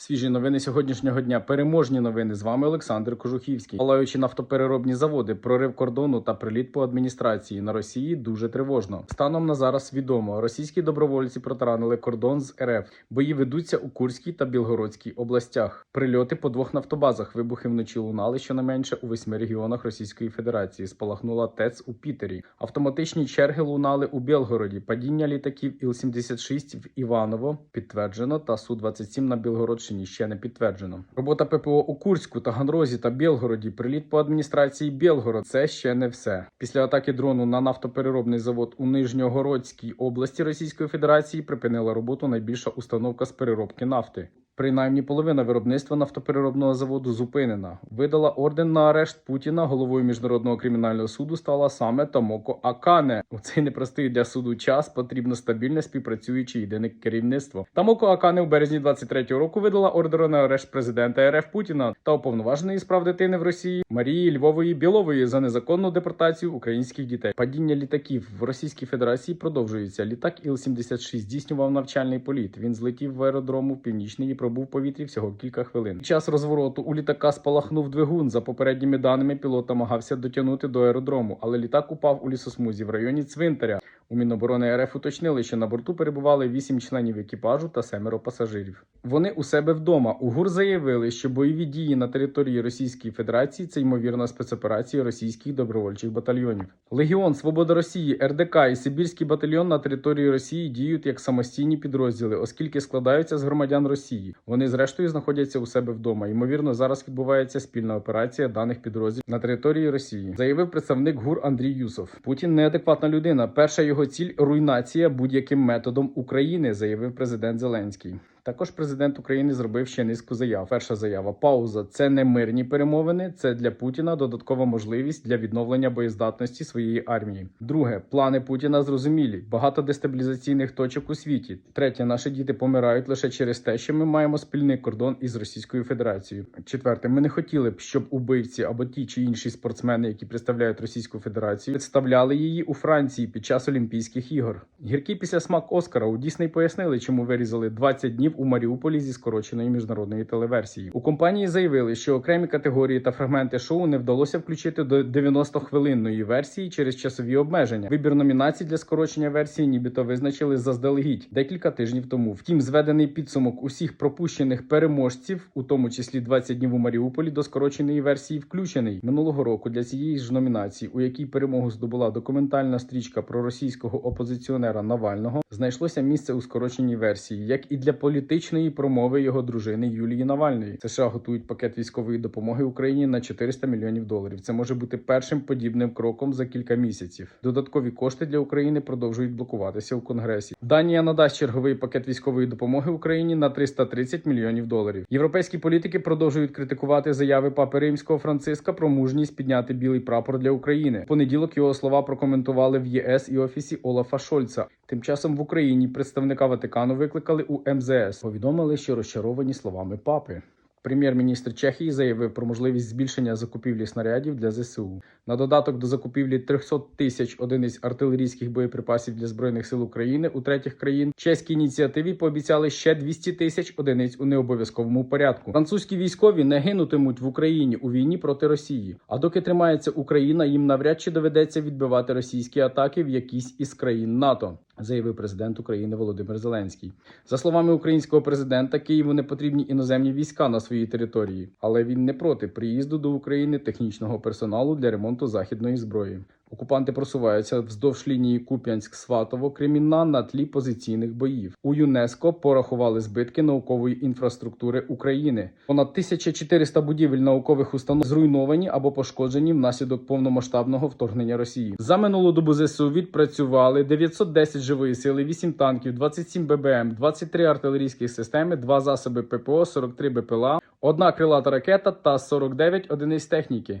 Свіжі новини сьогоднішнього дня. Переможні новини. З вами Олександр Кожухівський. Палаючи нафтопереробні заводи, прорив кордону та приліт по адміністрації на Росії дуже тривожно. Станом на зараз відомо, російські добровольці протаранили кордон з РФ. Бої ведуться у Курській та Білгородській областях. Прильоти по двох нафтобазах. Вибухи вночі лунали щонайменше у восьми регіонах Російської Федерації. Спалахнула ТЕЦ у Пітері. Автоматичні черги лунали у Білгороді. Падіння літаків Іл-76 в Іваново підтверджено та Су-27 на Білгородщині ще не підтверджено. Робота ППО у Курську, Таганрозі та Білгороді. Приліт по адміністрації Білгород. Це ще не все. Після атаки дрону на нафтопереробний завод у Нижньогородській області Російської Федерації припинила роботу найбільша установка з переробки нафти. Принаймні половина виробництва нафтопереробного заводу зупинена. Видала орден на арешт Путіна. Головою міжнародного кримінального суду стала саме Томоко Акане. У цей непростий для суду час потрібно стабільне співпрацююче єдине керівництво. Тамоко Акане у березні 23-го року видала ордер на арешт президента РФ Путіна та уповноваженої справ дитини в Росії Марії Львової Білової за незаконну депортацію українських дітей. Падіння літаків в Російській Федерації продовжується. Літак Іл-76 здійснював навчальний політ. Він злетів в аеродрому північний і пробув в повітрі всього кілька хвилин. Під час розвороту у літака спалахнув двигун. За попередніми даними, пілот намагався дотягнути до аеродрому, але літак упав у лісосмузі в районі цвинтаря. У Міноборони РФ уточнили, що на борту перебували вісім членів екіпажу та семеро пасажирів. Вони у себе вдома. У ГУР заявили, що бойові дії на території Російської Федерації це ймовірна спецоперація російських добровольчих батальйонів. Легіон Свобода Росії, РДК і Сибірський батальйон на території Росії діють як самостійні підрозділи, оскільки складаються з громадян Росії. Вони зрештою знаходяться у себе вдома. Ймовірно, зараз відбувається спільна операція даних підрозділів на території Росії. Заявив представник ГУР Андрій Юсов. Путін неадекватна людина. Перша його ціль руйнація будь-яким методом України, заявив президент Зеленський. Також президент України зробив ще низку заяв. Перша заява пауза це не мирні перемовини, це для Путіна додаткова можливість для відновлення боєздатності своєї армії. Друге, плани Путіна зрозумілі. Багато дестабілізаційних точок у світі. Третє, наші діти помирають лише через те, що ми маємо спільний кордон із Російською Федерацією. Четверте, ми не хотіли б, щоб убивці або ті чи інші спортсмени, які представляють Російську Федерацію, представляли її у Франції під час Олімпійських ігор. Гіркий після смак Оскара у Дісней пояснили, чому вирізали 20 днів у Маріуполі зі скороченої міжнародної телеверсії. У компанії заявили, що окремі категорії та фрагменти шоу не вдалося включити до 90-хвилинної версії через часові обмеження. Вибір номінацій для скорочення версії, нібито визначили заздалегідь декілька тижнів тому. Втім, зведений підсумок усіх пропущених переможців, у тому числі 20 днів у Маріуполі, до скороченої версії включений минулого року для цієї ж номінації, у якій перемогу здобула документальна стрічка про російського опозиціонера Навального, знайшлося місце у скороченій версії, як і для політичної промови його дружини Юлії Навальної. США готують пакет військової допомоги Україні на 400 мільйонів доларів. Це може бути першим подібним кроком за кілька місяців. Додаткові кошти для України продовжують блокуватися у Конгресі. Данія надасть черговий пакет військової допомоги Україні на 330 мільйонів доларів. Європейські політики продовжують критикувати заяви папи римського Франциска про мужність підняти білий прапор для України. В понеділок його слова прокоментували в ЄС і офісі Олафа Шольца. Тим часом в Україні представника Ватикану викликали у МЗС. Повідомили, що розчаровані словами папи. Прем'єр-міністр Чехії заявив про можливість збільшення закупівлі снарядів для ЗСУ. На додаток до закупівлі 300 тисяч одиниць артилерійських боєприпасів для збройних сил України у третіх країн. Чеській ініціативі пообіцяли ще 200 тисяч одиниць у необов'язковому порядку. Французькі військові не гинутимуть в Україні у війні проти Росії. А доки тримається Україна, їм навряд чи доведеться відбивати російські атаки в якійсь із країн НАТО. Заявив президент України Володимир Зеленський. За словами українського президента, Києву не потрібні іноземні війська на своїй території, але він не проти приїзду до України технічного персоналу для ремонту західної зброї. Окупанти просуваються вздовж лінії Куп'янськ-Сватово, Кремінна на тлі позиційних боїв. У ЮНЕСКО порахували збитки наукової інфраструктури України. Понад 1400 будівель наукових установ зруйновані або пошкоджені внаслідок повномасштабного вторгнення Росії. За минулу добу ЗСУ відпрацювали 910 живої сили, 8 танків, 27 ББМ, 23 артилерійських системи, 2 засоби ППО, 43 БПЛА, одна крилата ракета та 49 одиниць техніки.